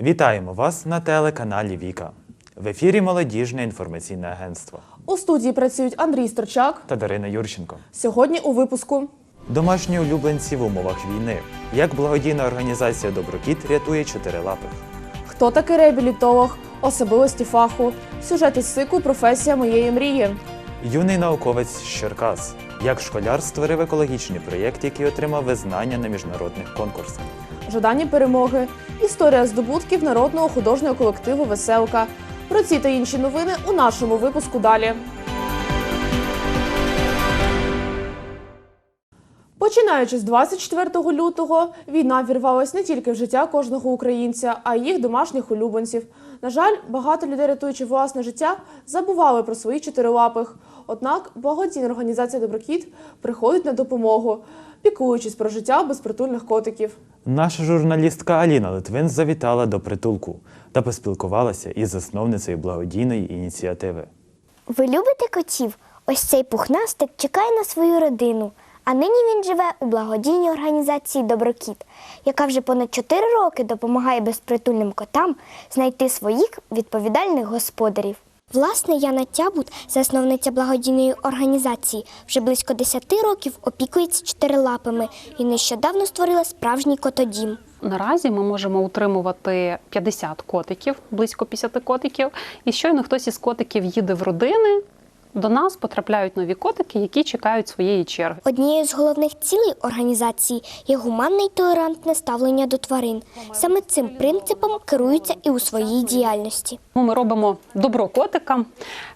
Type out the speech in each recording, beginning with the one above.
Вітаємо вас на телеканалі Віка. В ефірі Молодіжне інформаційне агентство У студії працюють Андрій Сторчак. та Дарина Юрченко. Сьогодні у випуску Домашні улюбленці в умовах війни. Як благодійна організація Доброкіт рятує чотирилапих. хто такий реабілітолог, особливості фаху, сюжет із циклу Професія моєї мрії. Юний науковець з Черкас. Як школяр створив екологічний проєкт, який отримав визнання на міжнародних конкурсах. Жадані перемоги, історія здобутків народного художнього колективу Веселка. Про ці та інші новини у нашому випуску далі. Починаючи з 24 лютого, війна вірвалась не тільки в життя кожного українця, а й їх домашніх улюбленців. На жаль, багато людей, рятуючи власне життя, забували про своїх чотирилапих. Однак благодійна організація Доброкіт приходить на допомогу, піклуючись про життя безпритульних котиків. Наша журналістка Аліна Литвин завітала до притулку та поспілкувалася із засновницею благодійної ініціативи. Ви любите котів? Ось цей пухнастик чекає на свою родину. А нині він живе у благодійній організації Доброкіт, яка вже понад 4 роки допомагає безпритульним котам знайти своїх відповідальних господарів. Власне, Яна Тябут, засновниця благодійної організації, вже близько 10 років опікується чотирилапими і нещодавно створила справжній котодім. Наразі ми можемо утримувати 50 котиків, близько 50 котиків. І щойно хтось із котиків їде в родини. До нас потрапляють нові котики, які чекають своєї черги. Однією з головних цілей організації є гуманне й толерантне ставлення до тварин. Саме цим принципом керуються і у своїй діяльності. Ну, Ми робимо добро котикам.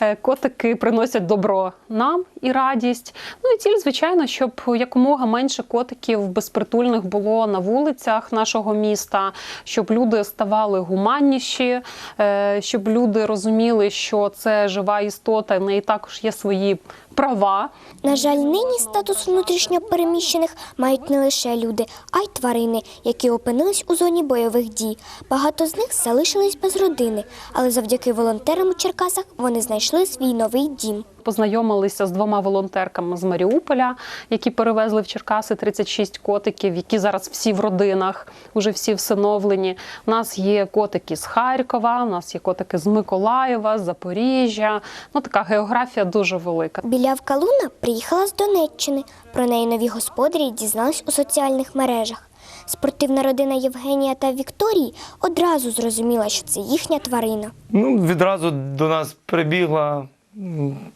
Е, Котики приносять добро нам і радість. Ну і ціль, звичайно, щоб якомога менше котиків безпритульних було на вулицях нашого міста, щоб люди ставали гуманніші, е, щоб люди розуміли, що це жива істота, не і неї також є свої права. На жаль, нині статус внутрішньо переміщених мають не лише люди, а й тварини, які опинились у зоні бойових дій. Багато з них залишились без родини, але завдяки волонтерам у Черкасах вони знайшли свій новий дім. Познайомилися з двома волонтерками з Маріуполя, які перевезли в Черкаси 36 котиків, які зараз всі в родинах, уже всі всиновлені. У нас є котики з Харкова, у нас є котики з Миколаєва, з Запоріжжя. Ну така географія дуже велика. Білявка Луна приїхала з Донеччини. Про неї нові господарі дізнались у соціальних мережах. Спортивна родина Євгенія та Вікторії одразу зрозуміла, що це їхня тварина. Ну, відразу до нас прибігла,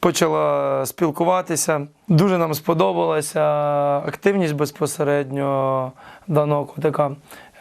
почала спілкуватися. Дуже нам сподобалася активність безпосередньо даного котика.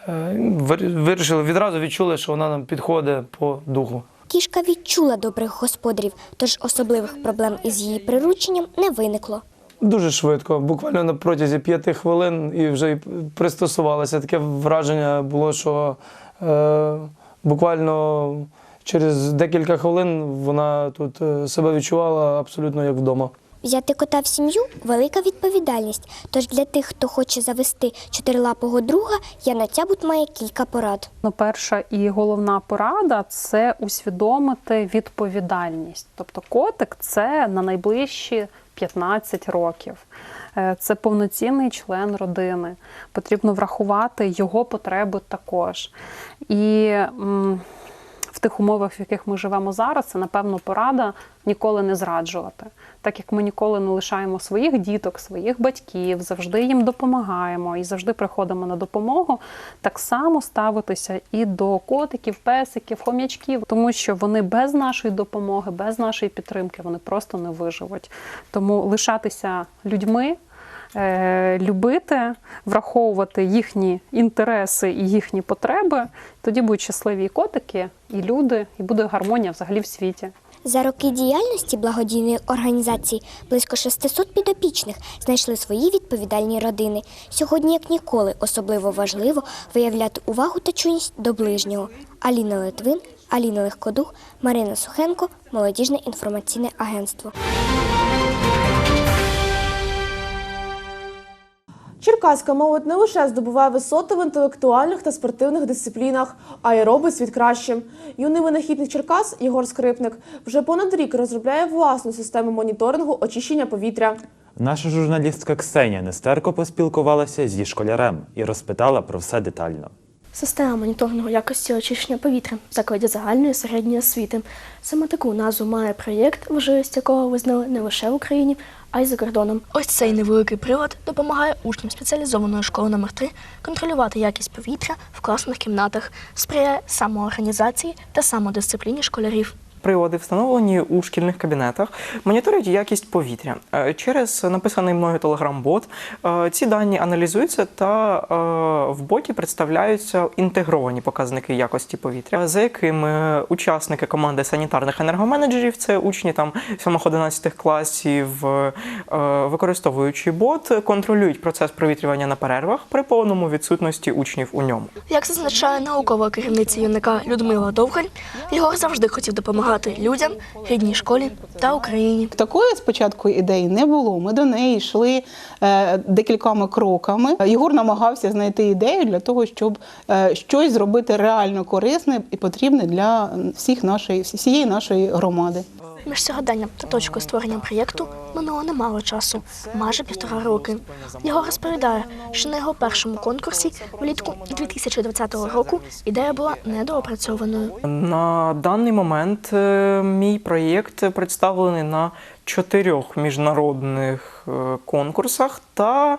Е, Вирішили, відразу відчули, що вона нам підходить по духу. Кішка відчула добрих господарів, тож особливих проблем із її прирученням не виникло. Дуже швидко, буквально на протязі п'яти хвилин і вже пристосувалася. Таке враження було, що е, буквально через декілька хвилин вона тут е, себе відчувала абсолютно як вдома. Взяти кота в сім'ю велика відповідальність. Тож для тих, хто хоче завести чотирилапого друга, Яна Тябут має кілька порад. Ну, перша і головна порада це усвідомити відповідальність. Тобто котик це на найближчі 15 років. Е, Це повноцінний член родини. Потрібно врахувати його потреби також. І тих умовах, в яких ми живемо зараз, це напевно порада ніколи не зраджувати. Так як ми ніколи не лишаємо своїх діток, своїх батьків, завжди їм допомагаємо і завжди приходимо на допомогу, так само ставитися і до котиків, песиків, хом'ячків, тому що вони без нашої допомоги, без нашої підтримки вони просто не виживуть. Тому лишатися людьми. Е, Любити, враховувати їхні інтереси і їхні потреби, тоді будуть щасливі і котики, і люди, і буде гармонія взагалі в світі. За роки діяльності благодійної організації близько 600 підопічних знайшли свої відповідальні родини. Сьогодні, як ніколи, особливо важливо виявляти увагу та чуйність до ближнього. Аліна Литвин, Аліна Легкодух, Марина Сухенко, Молодіжне інформаційне агентство. Черкаська молодь не лише здобуває висоти в інтелектуальних та спортивних дисциплінах, а й робить світ кращим. Юний винахідник Черкас Єгор Скрипник вже понад рік розробляє власну систему моніторингу очищення повітря. Наша журналістка Ксенія Нестерко поспілкувалася зі школярем і розпитала про все детально. Система моніторингу якості очищення повітря в закладі загальної середньої освіти. Саме таку назву має проєкт, важливість якого визнали не лише в Україні, а й за кордоном. Ось цей невеликий прилад допомагає учням спеціалізованої школи номер 3 контролювати якість повітря в класних кімнатах, сприяє самоорганізації та самодисципліні школярів. Прилади, встановлені у шкільних кабінетах, моніторять якість повітря. Е, Через написаний мною телеграм-бот е, ці дані аналізуються та е, в боті представляються інтегровані показники якості повітря, за якими учасники команди санітарних енергоменеджерів, це учні там 7-11 класів, використовуючи бот, контролюють процес провітрювання на перервах при повному відсутності учнів у ньому. Як зазначає наукова керівниця юнака Людмила Довгаль, Ігор завжди хотів допомагати людям, рідній школі та Україні. Такої спочатку ідеї не було. Ми до неї йшли е, декількома кроками. Єгор намагався знайти ідею для того, щоб е, щось зробити реально корисне і потрібне для всіх нашої всієї нашої громади. Між сьогоденням та точкою створення проєкту минуло немало часу, майже півтора роки. Його розповідає, що на його першому конкурсі влітку 2020 року ідея була недоопрацьованою. На даний момент е, мій проєкт представлений на чотирьох міжнародних е, конкурсах та е,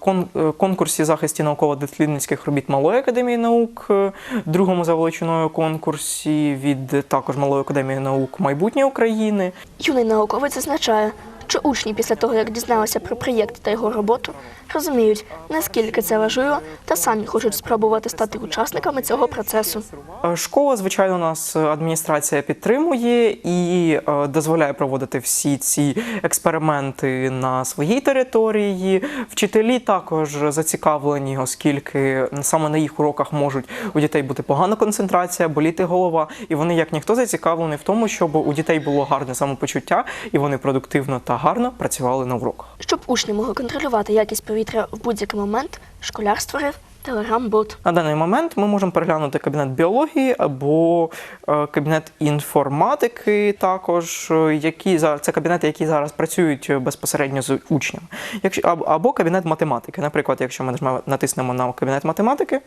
кон- е, конкурсі захисті науково-дослідницьких робіт Малої академії наук, е, другому за величиною конкурсі від також Малої академії наук майбутнє України. Юний науковець зазначає, що учні після того, як дізналися про проєкт та його роботу, розуміють, наскільки це важливо, та самі хочуть спробувати стати учасниками цього процесу. Е, Школа, звичайно, нас е, адміністрація підтримує і е, дозволяє проводити всі ці експерименти на своїй території. Вчителі також зацікавлені, оскільки саме на їх уроках можуть у дітей бути погана концентрація, боліти голова, і вони, як ніхто, зацікавлені в тому, щоб у дітей було гарне самопочуття, і вони продуктивно та гарно працювали на уроках. Щоб учні могли контролювати якість повітря в будь-який момент, школяр створив телеграм-бот. На даний момент ми можемо переглянути кабінет біології або е, кабінет інформатики, також е, які це кабінети, які зараз працюють безпосередньо з учнями. Якщо або, кабінет математики. Наприклад, якщо ми натиснемо на кабінет математики,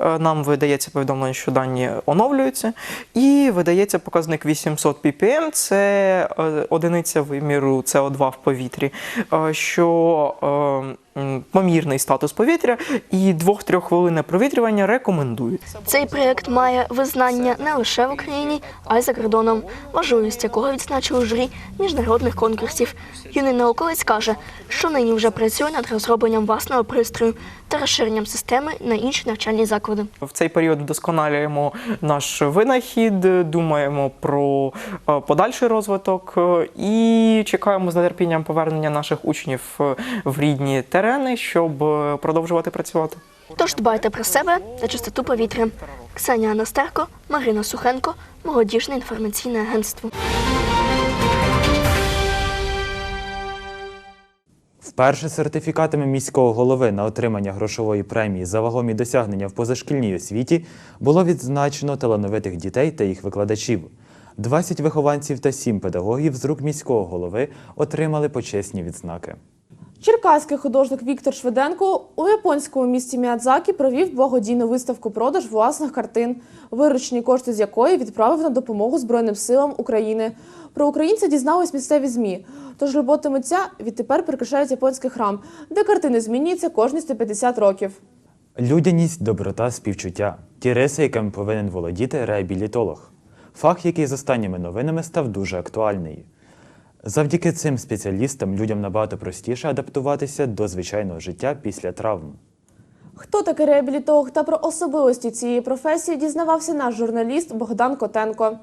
е, нам видається повідомлення, що дані оновлюються, і видається показник 800 ppm, це е, одиниця виміру СО2 в повітрі, е, що е, м, помірний статус повітря і 2-3 хвилини провітрювання рекомендується. Цей проєкт має визнання не лише в Україні, а й за кордоном, важливість якого відзначили журі міжнародних конкурсів. Юний науковець каже, що нині вже працює над розробленням власного пристрою та розширенням системи на інші навчальні заклади. В цей період вдосконалюємо наш винахід, думаємо про е, подальший розвиток е, і чекаємо з нетерпінням повернення наших учнів е, в рідні терени, щоб е, продовжувати працювати. Тож дбайте про себе та чистоту повітря. Ксенія Анастерко, Марина Сухенко, молодіжне інформаційне агентство. Вперше сертифікатами міського голови на отримання грошової премії за вагомі досягнення в позашкільній освіті було відзначено талановитих дітей та їх викладачів. 20 вихованців та 7 педагогів з рук міського голови отримали почесні відзнаки. Черкаський художник Віктор Шведенко у японському місті Міядзакі провів благодійну виставку продаж власних картин, виручені кошти з якої відправив на допомогу Збройним силам України. Про українця дізнались місцеві змі. Тож роботи митця відтепер прикрашають японський храм, де картини змінюються кожні 150 років. Людяність, доброта, співчуття ті риси, якими повинен володіти реабілітолог. Фах, який з останніми новинами став дуже актуальний. Завдяки цим спеціалістам людям набагато простіше адаптуватися до звичайного життя після травм. Хто такий реабілітолог та про особливості цієї професії дізнавався наш журналіст Богдан Котенко.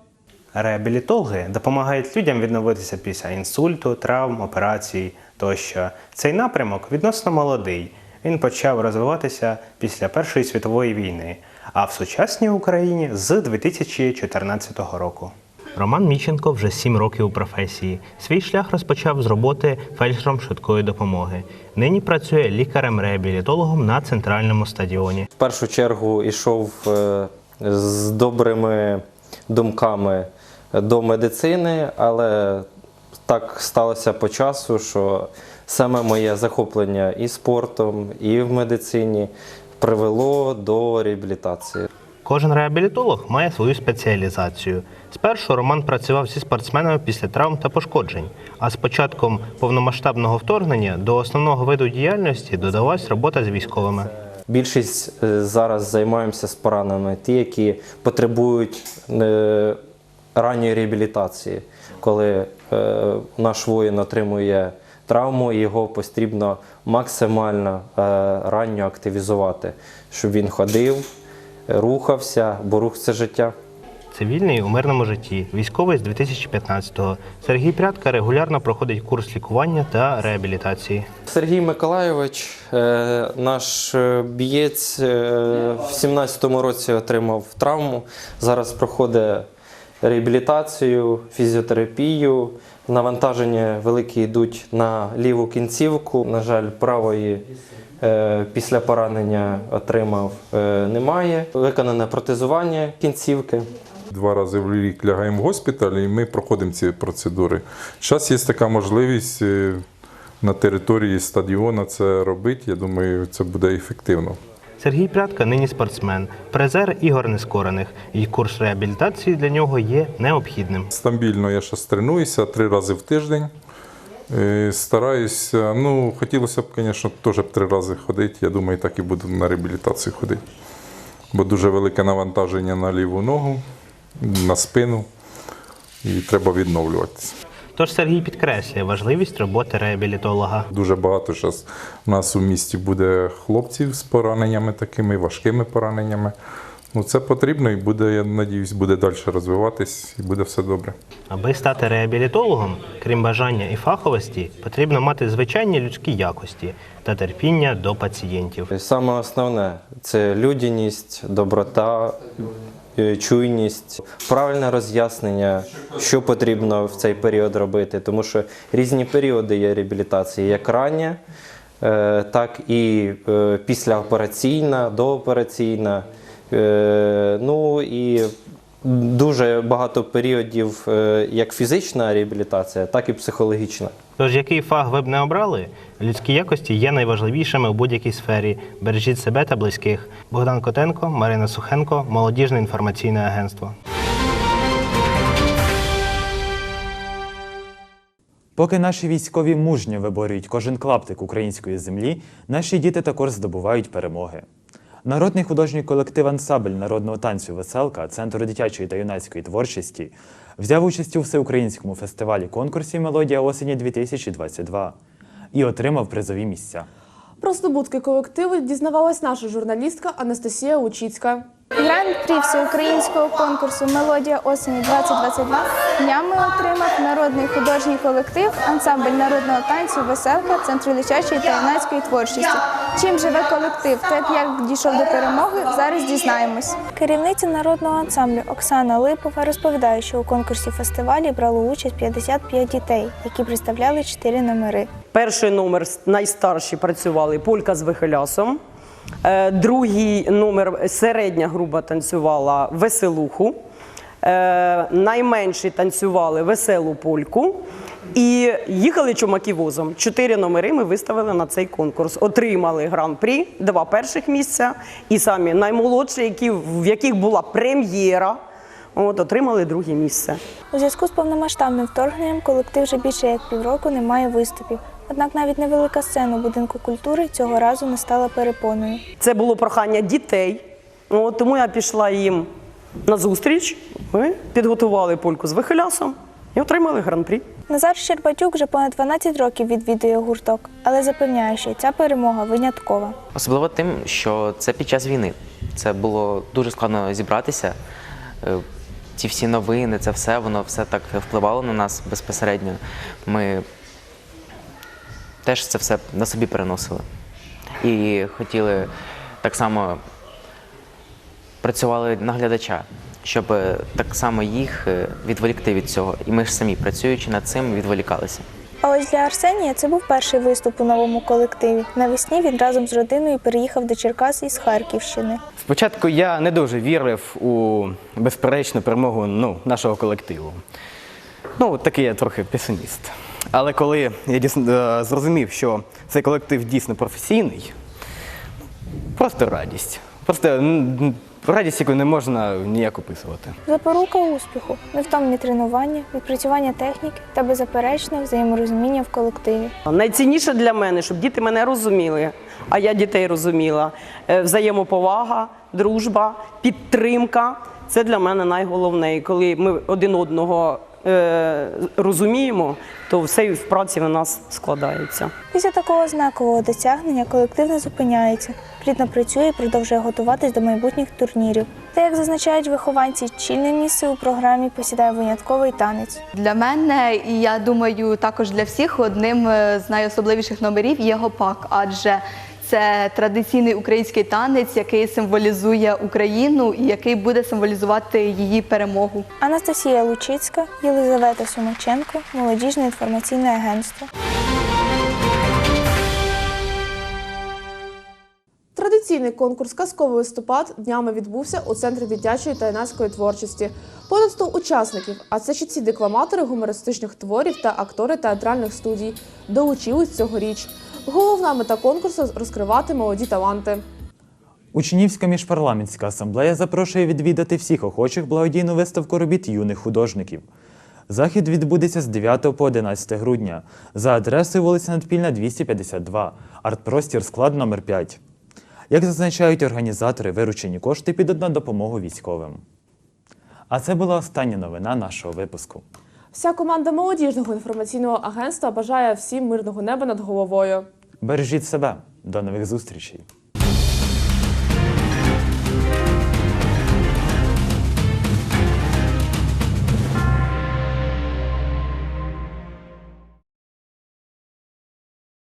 Реабілітологи допомагають людям відновитися після інсульту, травм, операцій тощо. Цей напрямок відносно молодий. Він почав розвиватися після Першої світової війни, а в сучасній Україні з 2014 року. Роман Міченко вже сім років у професії. Свій шлях розпочав з роботи фельдшером швидкої допомоги. Нині працює лікарем-реабілітологом на центральному стадіоні. в першу чергу йшов е, з добрими думками до медицини, але так сталося по часу, що саме моє захоплення і спортом, і в медицині привело до реабілітації. Кожен реабілітолог має свою спеціалізацію. Спершу Роман працював зі спортсменами після травм та пошкоджень, а з початком повномасштабного вторгнення до основного виду діяльності додалась робота з військовими. Більшість е, зараз займаємося з пораненими, ті, які потребують е, ранньої реабілітації, коли е, наш воїн отримує травму, його потрібно максимально ранньо активізувати, щоб він ходив, рухався, бо рух це життя. Цивільний у мирному житті, військовий з 2015-го. Сергій Прядка регулярно проходить курс лікування та реабілітації. Сергій Миколайович, е, наш е, бієць, е, в 17-му році отримав травму. Зараз проходить реабілітацію, фізіотерапію. Навантаження великі йдуть на ліву кінцівку. На жаль, правої після поранення отримав е, немає. Виконане протезування кінцівки. Два рази в рік лягаємо в госпіталь і ми проходимо ці процедури. Зараз є така можливість е, на території стадіону це робити. Я думаю, це буде ефективно. Сергій Прядка нині спортсмен, призер ігор нескорених, і курс реабілітації для нього є необхідним. Стабільно я зараз тренуюся три рази в тиждень. Е, Стараюся, ну, хотілося б, звісно, теж три рази ходити. Я думаю, так і буду на реабілітацію ходити. Бо дуже велике навантаження на ліву ногу, на спину, і треба відновлюватися. Тож Сергій підкреслює важливість роботи реабілітолога. Дуже багато зараз у нас у місті буде хлопців з пораненнями такими, важкими пораненнями. Ну, це потрібно і буде, я надіюсь, буде далі розвиватись і буде все добре. Аби стати реабілітологом, крім бажання і фаховості, потрібно мати звичайні людські якості та терпіння до пацієнтів. Саме основне це людяність, доброта, е, чуйність, правильне роз'яснення, що потрібно в цей період робити, тому що різні періоди є реабілітації, як рання, е, так і е, післяопераційна, доопераційна. Е, Ну і дуже багато періодів е, як фізична реабілітація, так і психологічна. Тож, який фах ви б не обрали, людські якості є найважливішими у будь-якій сфері. Бережіть себе та близьких. Богдан Котенко, Марина Сухенко, Молодіжне інформаційне агентство. Поки наші військові мужньо виборюють кожен клаптик української землі, наші діти також здобувають перемоги. Народний художній колектив Ансамбль народного танцю Веселка Центру дитячої та юнацької творчості взяв участь у всеукраїнському фестивалі конкурсі Мелодія осені 2022 і отримав призові місця. Про здобутки колективу дізнавалась наша журналістка Анастасія Учіцька. Гран-прі всеукраїнського конкурсу Мелодія осені 2022 днями отримав народний художній колектив ансамбль народного танцю Веселка Центру дитячої та юнацької творчості. Чим живе колектив та як дійшов до перемоги, зараз дізнаємось. Керівниця народного ансамблю Оксана Липова розповідає, що у конкурсі фестивалі брало участь 55 дітей, які представляли 4 номери. Перший номер найстарші працювали полька з вихилясом. Е, Другий номер середня група танцювала веселуху. Е, Найменші танцювали веселу польку. І їхали чумаки возом. Чотири номери ми виставили на цей конкурс. Отримали гран-прі, два перших місця. І самі наймолодші, які, в яких була прем'єра, от, отримали друге місце. У зв'язку з повномасштабним вторгненням колектив вже більше як півроку не має виступів. Однак навіть невелика сцена у будинку культури цього разу не стала перепоною. Це було прохання дітей. От, тому я пішла їм на зустріч. Ми підготували польку з вихилясом і отримали гран-прі. Назар Щербатюк вже понад 12 років відвідує гурток, але запевняє, що ця перемога виняткова. Особливо тим, що це під час війни. Це було дуже складно зібратися. Е, Ці всі новини, це все, воно все так впливало на нас безпосередньо. Ми теж це все на собі переносили. І хотіли так само працювали на глядача, щоб е, так само їх е, відволікти від цього. І ми ж самі, працюючи над цим, відволікалися. А ось для Арсенія це був перший виступ у новому колективі. Навесні він разом з родиною переїхав до Черкас із Харківщини. Спочатку я не дуже вірив у безперечну перемогу ну, нашого колективу. Ну, такий я трохи песиміст. Але коли я дійсно е, зрозумів, що цей колектив дійсно професійний, просто радість. Просто радість, яку не можна ніяк описувати. Запорука успіху, невтомні тренування, відпрацювання техніки та беззаперечне взаєморозуміння в колективі. Найцінніше для мене, щоб діти мене розуміли, а я дітей розуміла. Е, Взаємоповага, дружба, підтримка це для мене найголовніше. Коли ми один одного розуміємо, то все і в праці в нас складається. Після такого знакового досягнення колектив не зупиняється, плідно працює і продовжує готуватись до майбутніх турнірів. Та як зазначають вихованці, чільне місце у програмі посідає винятковий танець. Для мене, і я думаю, також для всіх одним е, з найособливіших номерів є гопак, адже це традиційний український танець, який символізує Україну і який буде символізувати її перемогу. Анастасія Лучицька, Єлизавета Сумаченко, молодіжне інформаційне агентство. Традиційний конкурс Казковий листопад днями відбувся у центрі дитячої та юнацької творчості. Понад 100 учасників, а це чітці декламатори гумористичних творів та актори театральних студій, долучились цьогоріч. Головна мета конкурсу розкривати молоді таланти. Учнівська міжпарламентська асамблея запрошує відвідати всіх охочих благодійну виставку робіт юних художників. Захід відбудеться з 9 по 11 грудня за адресою вулиця Надпільна, 252, артпростір склад номер 5 Як зазначають організатори, виручені кошти підуть на допомогу військовим. А це була остання новина нашого випуску. Вся команда молодіжного інформаційного агентства бажає всім мирного неба над головою. Бережіть себе. До нових зустрічей!